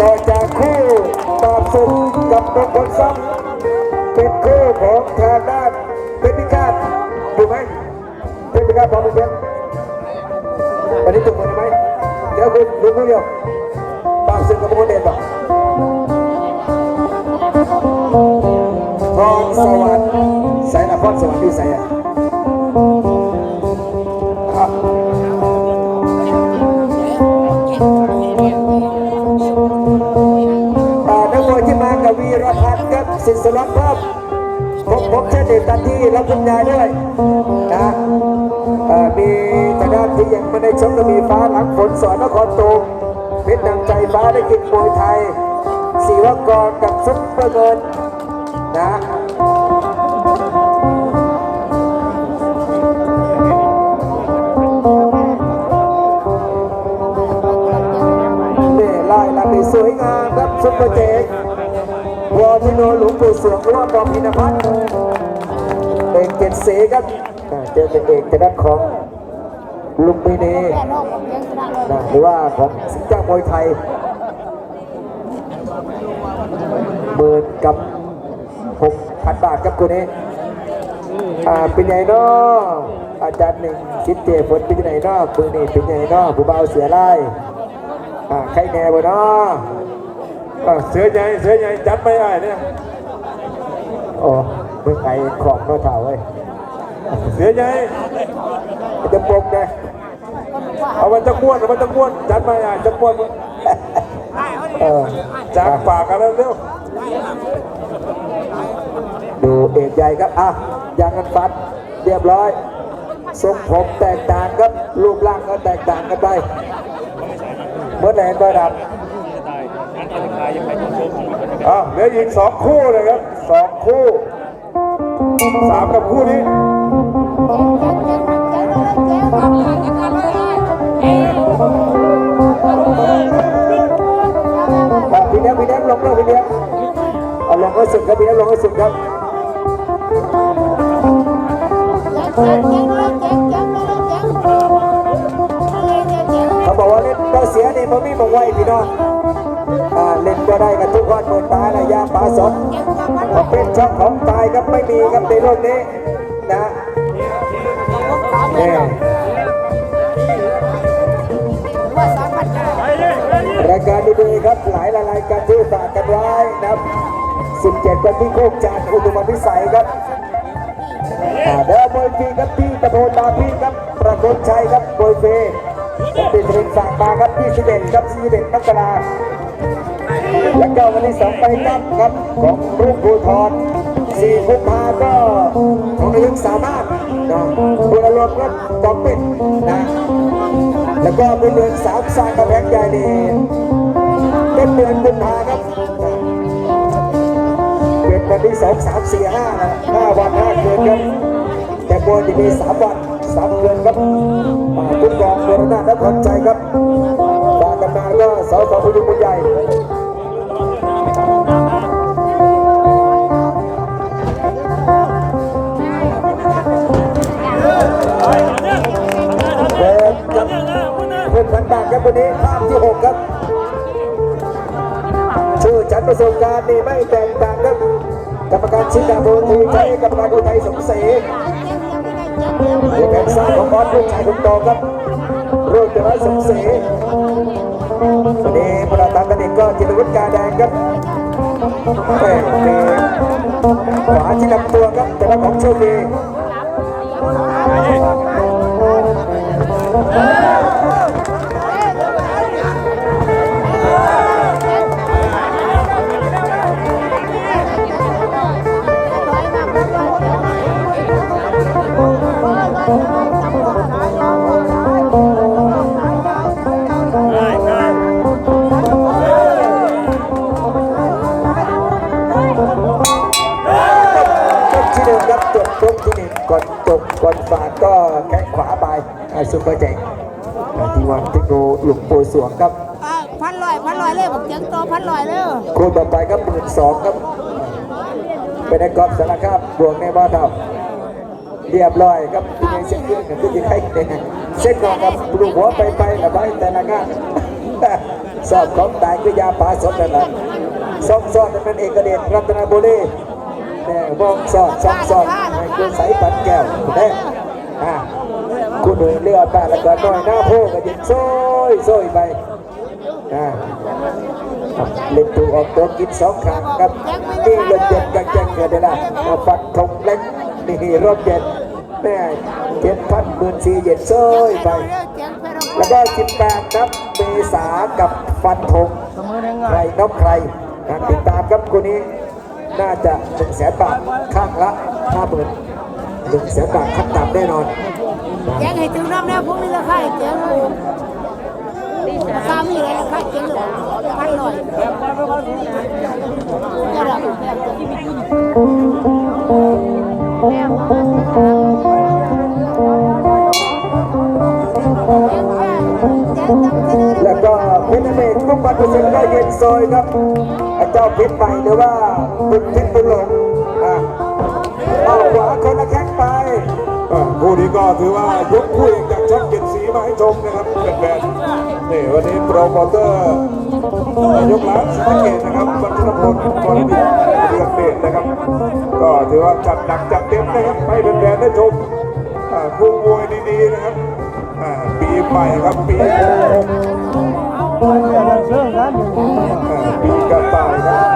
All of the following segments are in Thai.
ต่อจากคู่ตอบสุดกับมงคลทรัพย์เป็นคู่ของทางด้านเป็นพิฆาตถูไหมเป็นพิฆาตพร้อมเป็นเพชรวันนี้ถูกหมดไหมเดี๋ยวคุณดูคู่เดียวตอบสุดกับมงคลเดชบอกพรสวรรค์ใส่ละพรสวรรค์ที่ใส่อะ น์ครับสิทธิ์สลักครับผมผมเช่นเด็กตันที่รับคุณยายด้วยนะมีทางด้านที่ยังไม่ได้ชมก็มีฟ้าหลังฝนสอนนครตูมเพชรดังใจฟ้าได้กินมวยไทยศิวกรกับซุปเปอร์เงินนะนี่ไล่ลำได้สวยงามครับซุปเปอร์เจก วอทิโนหลวงปู่สวงหรือว่าบอพินพัฒน์เอกเกยรตศรีครับอ่าเจอเป็นเอกจะด้านของลุงปีเนนะหรือว่าของสิงห์เจ้ามวยไทยหมื่นกับหกพันบาทครับคุณนี้อ่าเป็นไงเนาะอาจารย์หนึ่งชิดเจฝนเป็นไงเนาะปืนนี่เป็นไงเนาะผู้เบาเสียไล่อ่าใครแน่บ่เนาะ อเสือใหญ่เสือใหญ่จับไม่ได้เนี่ยโอ้เมื่อไงของก็เท่าเว้ยเสือใหญ่จะปกไงเอามันจะม้วนเอามันจะม้วนจับไม่ได้จะม้วนมึงเออจากปากกันแล้วเร็วดูเอกใหญ่ครับอะยางกันฟัดเรียบร้อยทรงผมแตกต่างครับรูปร่างก็แตกต่างกันไปเมื่อไหร่ ระดับอะเหลืออีกสองคู่เลยครับสองคู่สามกับคู่นี้อะพี่เลี้ยงพี่เลี้ยงลงเลยพี่เลี้ยงเอาลงก็สุดครับพี่เลี้ยงลงก็สุดครับเขาบอกว่าเล่นก็เสียนี่มันไม่บอกไว้พี่น้อง เล่นก็ได้กันทุกวันเหมือนตายระยะปลาสดประเป็นช่องของตายครับไม่มีครับในโลกนี้นะนี่รายการดีๆครับหลายรายการที่ฝากกันไว้นะครับ17วันที่โคกจานอุดมพิสัยครับอ่าเดินมวยฟรีครับที่ตะโพนตาพี่ครับประกฏชัยครับมวยฟรีผมติดเทรนฝากมาครับ21ครับ21มกรา แล้วก็วันที่สองไปกับครับของรุ่งภูทร4กุมภาก็ของนายกสามารถนะบุรรวมครับกองเป็ดนะ แล้วก็เป็นเดือนสามสร้างกำแพงใหญ่นี่เป็นเดือนกุมภาครับเป็นวันที่สองสามสี่ห้าห้าวันห้าคืนครับแต่บนที่มีสามวันสามเดือนครับอ่าคุณกองบรณะนครใจครับฝากกันมาก็สาวสาวผู้ใหญ่ ประสบการณ์นี่ไม่แตกต่างครับกรรมการชิดาโบทีใช้กรรมการอุทัยสงศรีในการสร้างของบอสลูกชายคนโตครับรุ่นเจริญสงศรีวันนี้ประธานตนิกก็จิรวุฒิกาแดงครับแม่มีขวาที่ลำตัวครับแต่ละของโชคดี ต่อไปครับหมื่นสองครับ เป็นไอ้กอล์ฟสารคามบวกในบ้านเราเรียบร้อยครับที่ในเส้นเรื่องกับที่ใครเนี่ยเส้นนอนครับปลูกหัวไปไปกับไปแต่ละงานสอบของตายคือยาปลาสดนั่นแหละซอกซอดนั่นเป็นเอกเดชรัตนบุรีแน่มองสอดซอกซอดให้คุณใสปันแก้วแน่อ่าคุณหนุ่ยเลือดป้าแล้วก็น้อยหน้าโพก็ยิงโซ่ยโซ่ยไปอ่า เล่นตัวออกตัวกินสองครั้งครับนี่รถเย็นกันแจ้งเกิดได้ละมาฟันธงเล็กนี่รถเย็นแม่เจ็ดพันหมื่นสี่เย็นโซ่ยไป แล้วก็18ครับเมษากับฟันธงใครนอกใครติดตามครับคนนี้น่าจะ1 0 0 0 0แสนบาทข้างละ5 0,000 1 0 0 0 0แสนบาทขั้นต่ำแน่นอนแกงให้ถึงน้ำแน่พวกนี้ราคาแกงราคามีอะไรราคาแกงเหรอพันลอยจะได้แล้วก็เพชรเมฆกุ้งบัตรเปอร์เซ็นต์ก็เย็นซอยครับเจ้าพชรใหม่หรือว่าบุญพชรบุญหลงอะเอาขวาคนละแข้งไปคู่นี้ก็ถือว่ายกคู่เอกจากช่องเจ็ดสีมาให้ชมนะครับเป็นแบ นนี่วันนี้โปรโมเตอร์ยกร้านสังเกตนะครับบรรทุพลบริบิเรืองเดชนะครับ ก็ถือว่าจัดหนักจัดเต็มนะครับให้เป็นแฟนได้ชมคู่มวยดีๆนะครับปีใหม่ครับปีปีกระต่ายครับ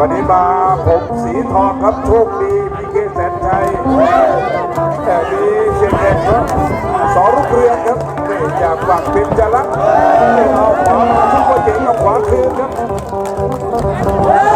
วันนี้มาผมสีทองครับโชคดีพีเกแสนชัยแต่มีเชียงแดงครับสอรุกเรืองครับนี่จากฝั่งเป็นจรักเอาขวามาทุกคนเก่งกับขวาคืนครับ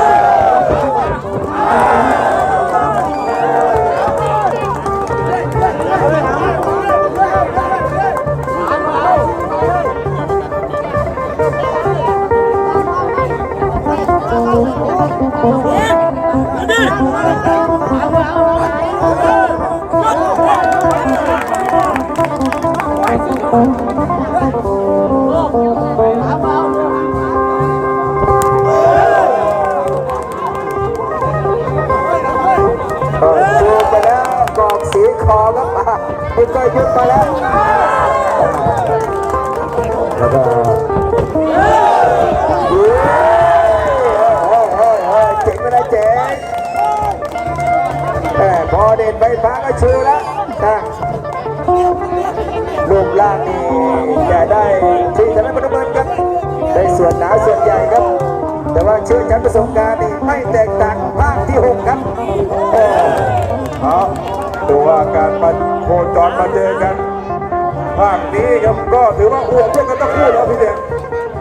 เด่นใบฟ้าก็ชูแล้วนะรูปร่างนี่จะได้ที่จะได้ประเมินกันในส่วนหนาส่วนใหญ่ครับ แต่ว่าเชื่อชั้นประสบการณ์นี่ไม่แตกต่างภาคที่หกครับเอาดูว่าการมาโคจรมาเจอกัน ภาคนี้ครับก็ถือว่าอ้วนด้วยกันทั้งคู่แล้วพี่เด็ก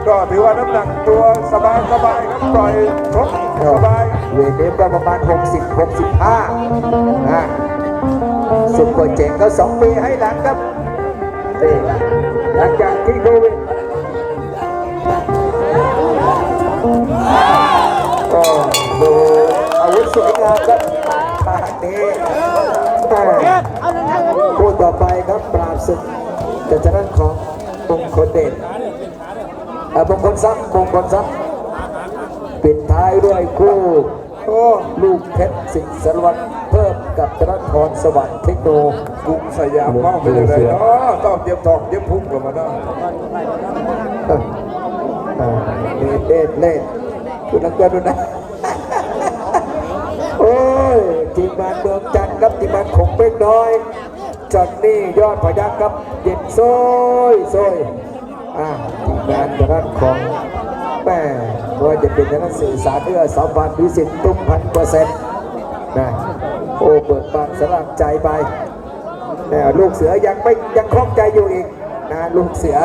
ก็ถือว่าน้ำหนักตัวสบายสบายครับปล่อยชกสบาย เวทนี้ก็ประมาณ 60 65นะสุดกว่าเจ๋งก็2ปีให้หลังครับนี่หลังจากที่โควิดก็ดูอาวุธสวยงามครับภาคนี้แม่พูดต่อไปครับปราบศึกจากทางด้านของมงคลเดชอ่ามงคลทรัพย์มงคลทรัพย์ปิดท้ายด้วยคู่ โอ้ลูกเพชรสิงห์สารวัตรเพิ่มกับธนทรสวัสดิ์เทคโนกรุงสยามเมองไปยังไงอ๋อต้องเตรียมทองเตรียมพุ่งกันมาได้เออเออนี่เล่นเล่นคุณนักเรียนดูนะโอ้ยทีมงานเมืองจันทร์ครับทีมงานของเป้งน้อยจอนนี่ยอดพยัคฆ์ครับเย็นโซยโซยอ่าทีมงานทางด้านของ แม่ว่าจะเป็นทางด้นสื่อสารเอื้อสัมพันธ์วิสิตตุ้มพันเปอร์เซ็นต์นะโอ้เปิดปากสลับใจไปแต่ลูกเสือยังไม่ยังคล่องใจอยู่อีกนะลูกเสือ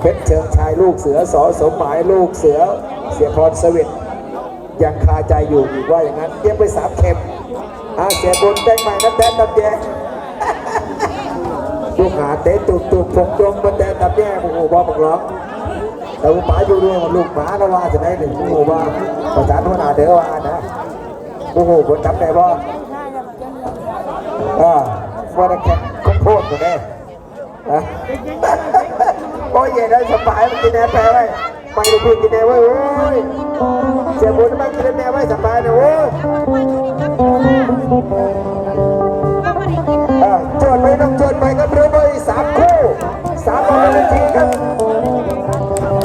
เพชรเชิงชายลูกเสือสอสมหมายลูกเสือเสียพรสวิทยังคาใจอยู่อีกว่าอย่างนั้นเย็บไปสามเข็มอาเสียบนแต้งใหม่นะแต้นตับแย่ลูกหาเตะตุกตุกผงตรงมาแต้นตับแย่โอ้โหบอกบกร้อ งแต่ว่าป๋าอยู่ด้วยลูกหมานะว่าจะได้หนึ่งโอ้ว่าประจานหัวหน้าเด้อว่านะโอ้โหคนจำได้บ่อ่าว่าจะแข่งข้าวโพดอยู่แน่อะโอ้ยเย็นได้สบายมันกินแหนมแปรไว้ไปดูพี่กินแหนมไว้โอ้ยเสียบุญมันกินแหนมไว้สบายนะโอ้ยจวดไปต้องจวดไปครับเรือใบสามคู่สามร้อยนาทีครับ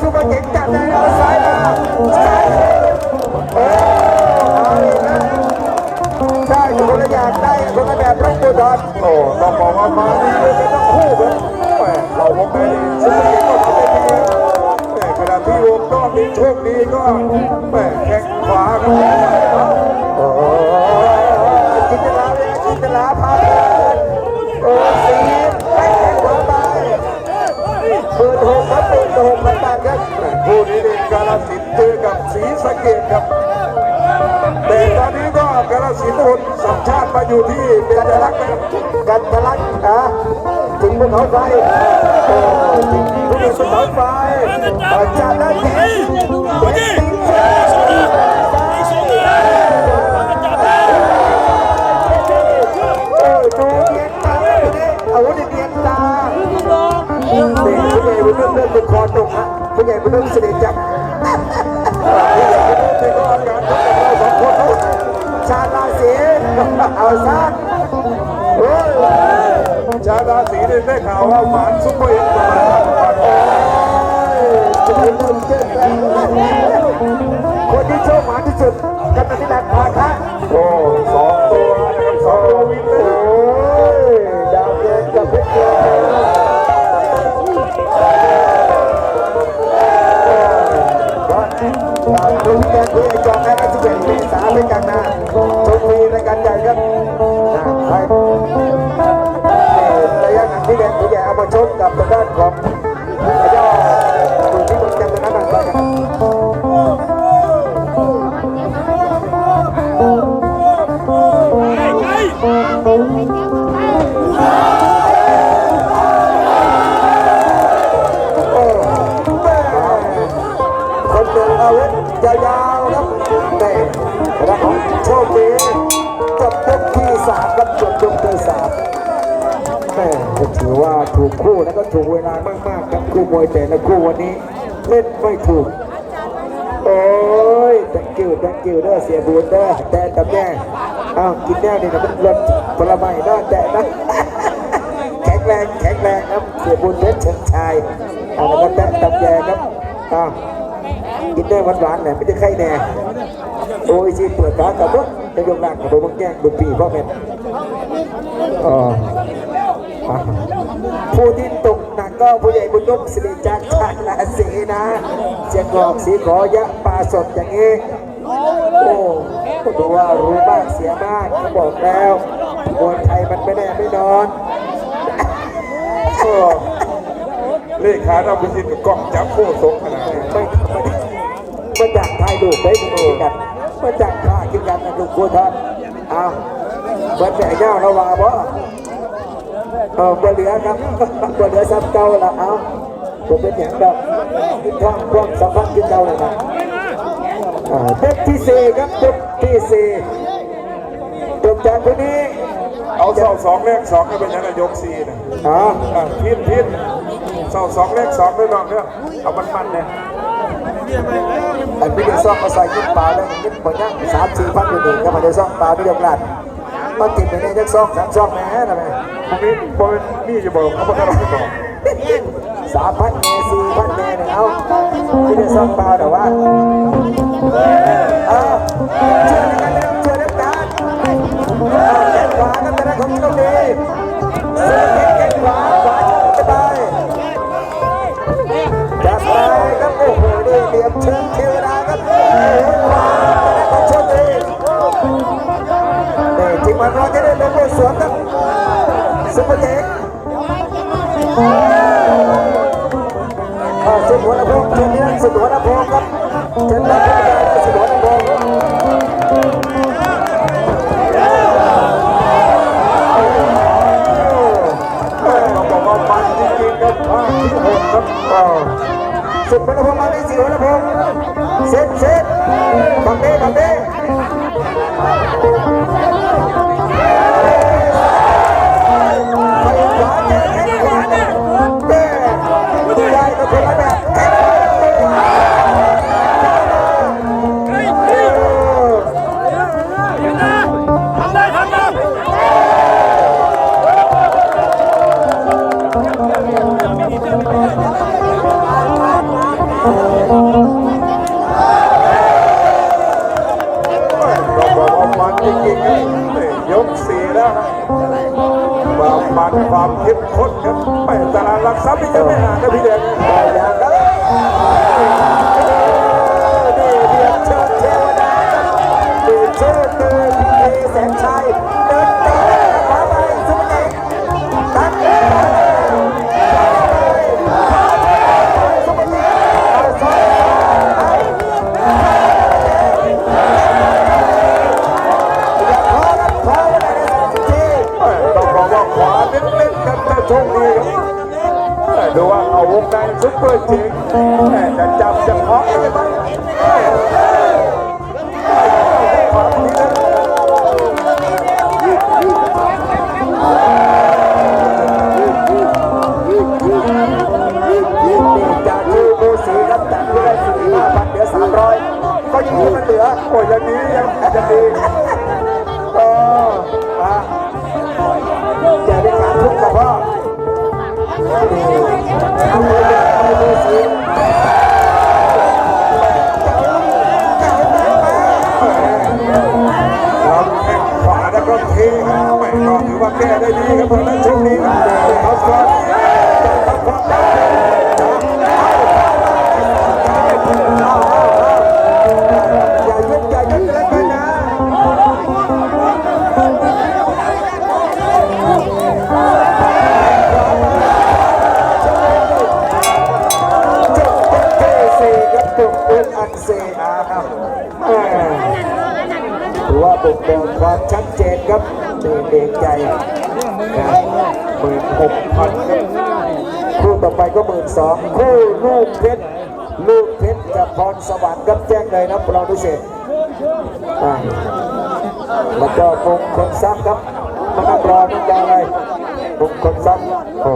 ซุปเปอร์เจงจับได้เอาซ้ายมาซ้ายโอ้เอาอีกแล้วได้คนละอย่างได้คนละแบบรับตัวดอนโอ้ต้องบอกว่ามาดีเลยกันทั้งคู่ครับแหมเราวงในซุปเปอร์เก็ก็ทำได้ดีแต่ขณะที่วงนอกนี้โชคดีก็แหม่แข้งขวาครับโอ้จินตลาเลยจินตลาพาไปโอ้สีแข่งขวาไปเปิดหกครับเปิดหกมันต่ มาอยู่ที่เบญจรักษ์นะครักันทะลักอะถึงภูเขาไฟถึงภูเขาไฟจากนั้นเห็นเห็นตีนซ้ายโอ้ยดูเดียนตาเลยนี่อาวุธเดียนตานี่ผู้ใหญ่บุญเรื่องเรื่องเป็นคอตกฮะผู้ใหญ่บุญเรื่องเสด็จจักร เอาซะโอ้ยชาดาสีเนี่ยได้ข่าวว่าหมานซุปเปอร์เอ็กซ์ประมาณห้าพันจะเป็นเรื่องเจ๊แล้วคนที่โชคหมาที่สุดกำนันที่ดันพาคะ ถือว่าถูกคู่แล้วก็ถูกเวลามากๆครับคู่มวยแต่ละคู่วันนี้เล่นไม่ถูก โอ้ย thank you thank you เด้อเสียบุญเด้อแต่ตำแน่อ้าวกินแน่นี่นะมันรสผลไม้เด้แต่นะแข็งแรงแข็งแรงครับเสียบุญเพชรเชิงชายเอาแล้วก็แตะตำแยครับอ้าวกินได้หวานๆหน่ยไม่ได้ไข่แน่โอ้ยสิเปิดร้านกับพวกในโรงงานกับพวกแย่งดุปีพ่อแม่อ๋อ ผู้ที่ตกหนักก็ผู้ใหญ่บุญยกสิริจันทร์ชาลาสีนะเสียงกรอกสีขอยะปลาสดอย่างนี้โอ้ก็ดูว่ารู้มากเสียมากเขาบอกแล้วมวยไทยมันไม่แน่ไม่นอนก็เลขาเราไปยินกับกล้องจับโค้สงขนาดนี้ไม่ไม่มาจากไทยดูได้ดูกันมาจากท่ากินกันนะลูกกูท่านเอาเบิร์ดแม่เจ้าระวาบ่ เออบ่เหลือครับบ่เหลือซ้ำเก่าละเอาผมเป็นอย่างดอกกินท้องความสัมพันธ์กินเก่าเลยนะอ่ายกที่สี่ครับยกที่สี่จบจากคนนี้เอาเสาสองแรกสองก็เป็นยังไงยกสี่นะอ๋ออะพินพินเสาสองแรกสองด้วยน้องเนี่ยเอามันมันเนี่ยไอ้พี่เด็กซ่องมาใส่ยิ้มปลาแล้วยิ้มปนย่างสามสี่พันอยู่หนึ่งก็มาได้ซ่องปลาพี่เด็กหลานมาติดไปในเด็กซ่องสามซ่องแม่ทำไม อันนบอลมีจะบอกเขาบอกว่าสามพันเนสี่พันเนเนี่ยเอาไม่ได้อซ้อมเปล่าแต่ว่าเอาเชื่อแล้วกัเริ่เชื่อแล้วกันแข้วาก็แต่ละคนต้องดีแข้งขวาขวาจะไปจะไปครับโอ้โหนี่เหลี่ยมเชิงเทวดาครั โพงครับเจ็ดนักกีฬาได้สุวรรณพงศ์ต้องบอกว่ามันจริงๆครับภาคที่หกครับก็สุวรรณพงมาได้สิวรรณพงเซตเซตบังเด้บังเด้ ซุปเปอร์เจ๋งแต่จะจับจะเคาะได้ไหม ต่อไปก็หมื่นสองคู่ลูกเพชรลูกเพชรกับพรสวรรค์ครับแจ้งเลยนะเราพิเศษแล้วก็มงคลทรัพย์ครับมานั่งรอนั่งรออะไรมงคลทรัพย์โอ้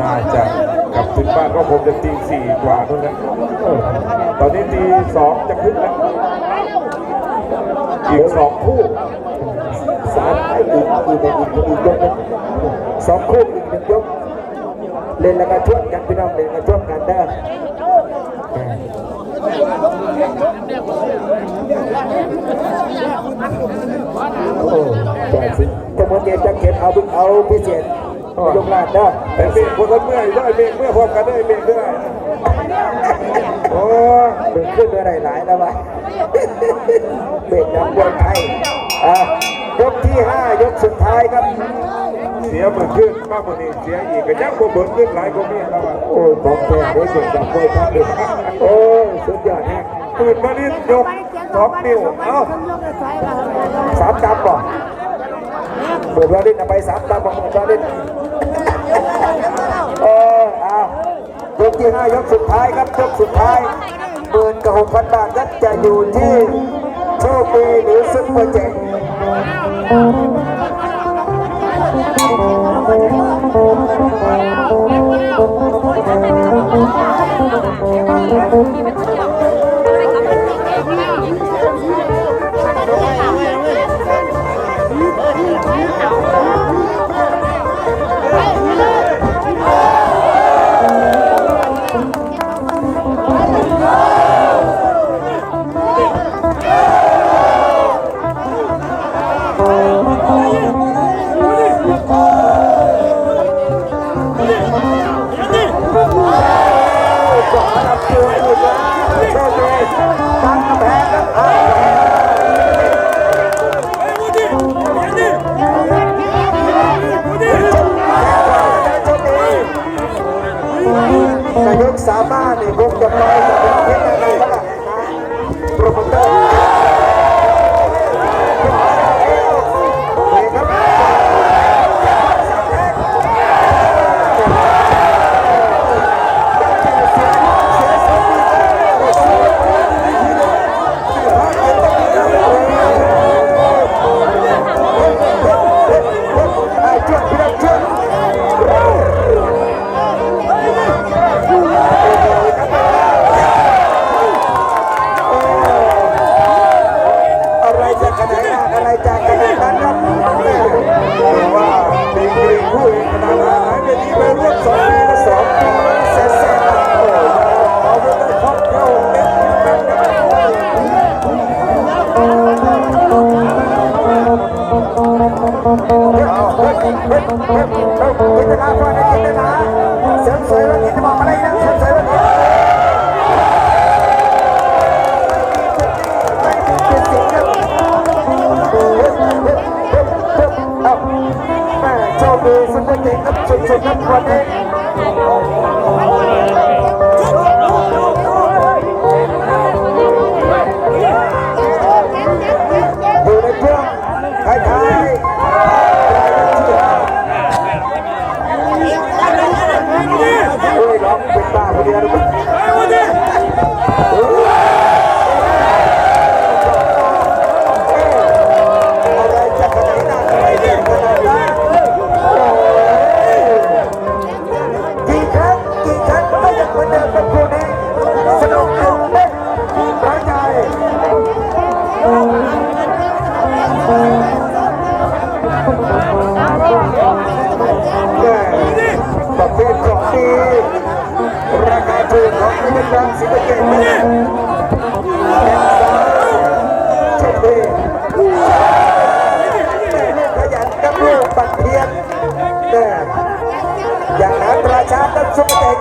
น่าจะกลับถึงบ้านก็คงจะตีสี่กว่านู่นนะตอนนี้ตีสองจะขึ้นแล้วอีกสองคู่สามอีกอีกอีกอีกอีกยกหนึงสองคู่อีกหนึ่งยก เล่นแล้วก็ช่วนกันพี่น้องเล่นล้วก็ชวนกันเด้อโอ้แก่สิแต่เมื่อเกมจะเก็บเอาเอาพิเศษยกลาดเด้อแต่เบรกคนเมื่อยด้วยเบรกเมื่อพร้อมกันได้เบรกด้วยโอ้เบรกขึ้นด้วยหลายๆแล้ววะเบรกน้ำบวยไทยอะ ยกที่ห้ายกสุดท้ายครับ เสียหมื่นขึ้นมากกว่านี้เสียอีกก็ยังบ่เบิดขึ้นหลายกว่านี้แล้วอะโอ้ยของแท้ได้เบรกน้ำบวยไทยโอ้ยสุดยอดฮะตื่นมานิดยกสองนิ้วเอ้าสามดำบ่เปิดเราเล่นเอาไปสามดำบ่เปิดเราเล่นเออเอายกที่ห้ายกสุดท้ายครับยกสุดท้ายหมื่นกับหกพันบาทนั้นจะอยู่ที่โชคดีหรือซุปเปอร์เจ๋ง เ recognize าพว่าได้กินได้นะเสริมสวยว่ากินจะบอกอะไรนะเสริมสวยว่ากินไม่มีเป็นสิ่งครับเอาแม่โชคดีสุดยอดจริงครับสุดๆครับวันนี้ เป็นร้านสิบเกตแม่แม่ซ้ายเจ็ดดีแม่ลูกขยันกับลูกปัดเพียนแต่อย่างนั้นระชาชนสุกเด็ก